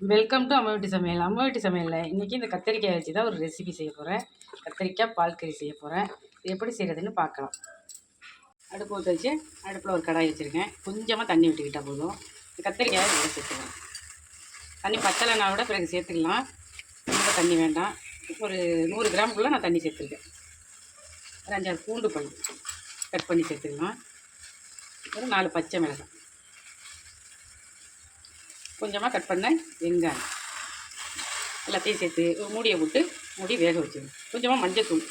Welcome to அம்மா வீட்டு சமையல். அம்மா வீட்டு சமையலில் இன்றைக்கி இந்த கத்திரிக்காய் வச்சு தான் ஒரு ரெசிபி செய்ய போகிறேன் கத்திரிக்காய் பால் கறி செய்ய போகிறேன் இது எப்படி செய்கிறதுன்னு பார்க்கலாம். அடுப்பு ஊற்ற வச்சு அடுப்பில் ஒரு கடாய் வச்சுருக்கேன். கொஞ்சமாக தண்ணி விட்டுக்கிட்டால் போதும். இந்த கத்திரிக்காயை நல்லா சேர்த்துக்கலாம். தண்ணி பத்தலைனா விட பிறகு சேர்த்துக்கலாம். ரொம்ப தண்ணி வேண்டாம். ஒரு நூறு கிராமுக்குள்ளே நான் தண்ணி சேர்த்துருக்கேன். ஒரு அஞ்சாறு பூண்டு பல் கட் பண்ணி சேர்த்துக்கலாம். ஒரு நாலு பச்சை மிளகாய். கொஞ்சமாக கட் பண்ண வெங்காயம் எல்லாத்தையும் சேர்த்து மூடியை போட்டு மூடி வேக வச்சிடணும் கொஞ்சமாக மஞ்சத்தூள்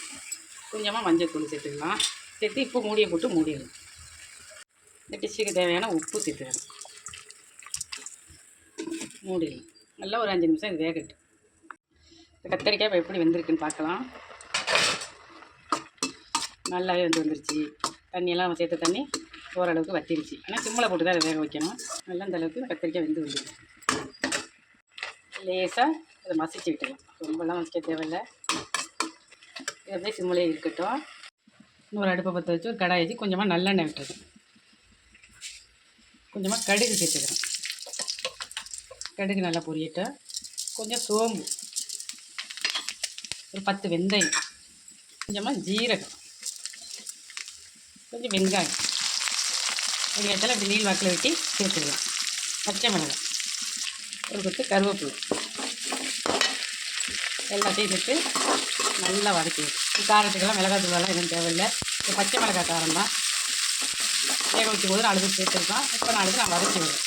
கொஞ்சமாக மஞ்சத்தூள் சேர்த்துக்கலாம் சேர்த்து இப்போ மூடியை போட்டு மூடிடணும் இந்த டிஷ்ஷுக்கு தேவையான உப்பு சேர்த்துக்கலாம் மூடிடலாம் நல்லா ஒரு அஞ்சு நிமிஷம் இது வேகட்டும். இந்த கத்திரிக்காய் இப்போ எப்படி வெந்திருக்குன்னு பார்க்கலாம். நல்லாவே வந்து வந்துருச்சு. தண்ணியெல்லாம் சேர்த்த தண்ணி ஓரளவுக்கு வத்திருச்சு. ஆனால் சிம்மில் போட்டு தான் அதை வேக வைக்கணும். நல்லா அந்த அளவுக்கு கத்திரிக்காய் வெந்து வந்துடும் லேசாக அதை மசிச்சு விட்டுலாம் ரொம்பலாம் மசிக்க தேவையில்லை. இது அப்படியே சிம்மிலே இருக்கட்டும். இன்னொரு அடுப்பை பற்ற வச்சு ஒரு கடாய் வச்சு கொஞ்சமாக நல்லெண்ணெய் விட்டுருக்கேன் கொஞ்சமாக கடுகு சேர்த்துக்கிறேன் கடுகு நல்லா பொரியட்டும் கொஞ்சம் சோம்பு ஒரு பத்து வெந்தயம் கொஞ்சமாக ஜீரகம் கொஞ்சம் வெங்காயம். வெங்காயத்தில் இப்படி நீள் வாக்கில் வெட்டி சேர்த்துக்கலாம். பச்சை மிளகாய் ஒரு கொத்து கருவேப்பிலை. எல்லாத்தையும் சேர்த்து நல்லா வதக்கிடும் காரத்துக்கெல்லாம் மிளகாய் தூளெல்லாம் எதுவும் தேவையில்லை. இப்போ பச்சை மிளகாய் காரம் தான். வேக வைக்கும் போது நாலு பேர் சேர்த்துருக்கோம் இப்போ நாளைக்கு நான் வதக்கி விடுறேன்.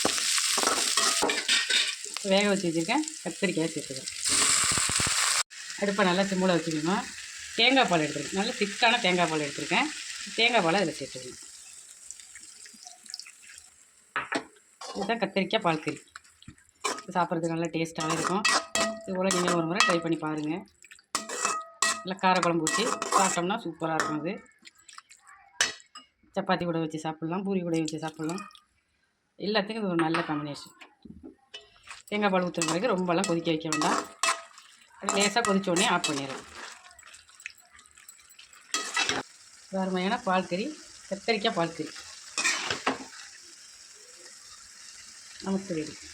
வேக வச்சு வச்சுருக்கேன். கத்திரிக்காய் சேர்த்துக்கிறேன். அடுப்பை நல்லா சிம்மில் வச்சுக்கணும். தேங்காய் பால் எடுத்துருக்கேன் நல்ல திக்கான தேங்காய் பால் எடுத்திருக்கேன். தேங்காய் பால் அதில் சேர்த்துக்கணும். இதுதான் கத்திரிக்காய் பால் கறி. சாப்பிட்றதுக்கு நல்லா டேஸ்ட்டாகவும் இருக்கும். இது போல் நீங்கள் ஒரு முறை ட்ரை பண்ணி பாருங்கள் நல்லா காரக்குழம்பு ஊற்றி சாப்பிட்டோம்னா சூப்பராக இருக்கும் அது. சப்பாத்தி கூட வச்சு சாப்பிட்லாம் பூரி கூட வச்சு சாப்பிட்லாம். எல்லாத்துக்கும் இது ஒரு நல்ல காம்பினேஷன் தேங்காய் பால் ஊற்றுற பிறகு ரொம்பலாம் கொதிக்க வைக்க வேண்டாம். அது லேசாக கொதித்தோடனே ஆஃப் பண்ணிடுறேன் அருமையான பால் கறி கத்தரிக்காய் பால் നമുക്ക് ലഭിക്കും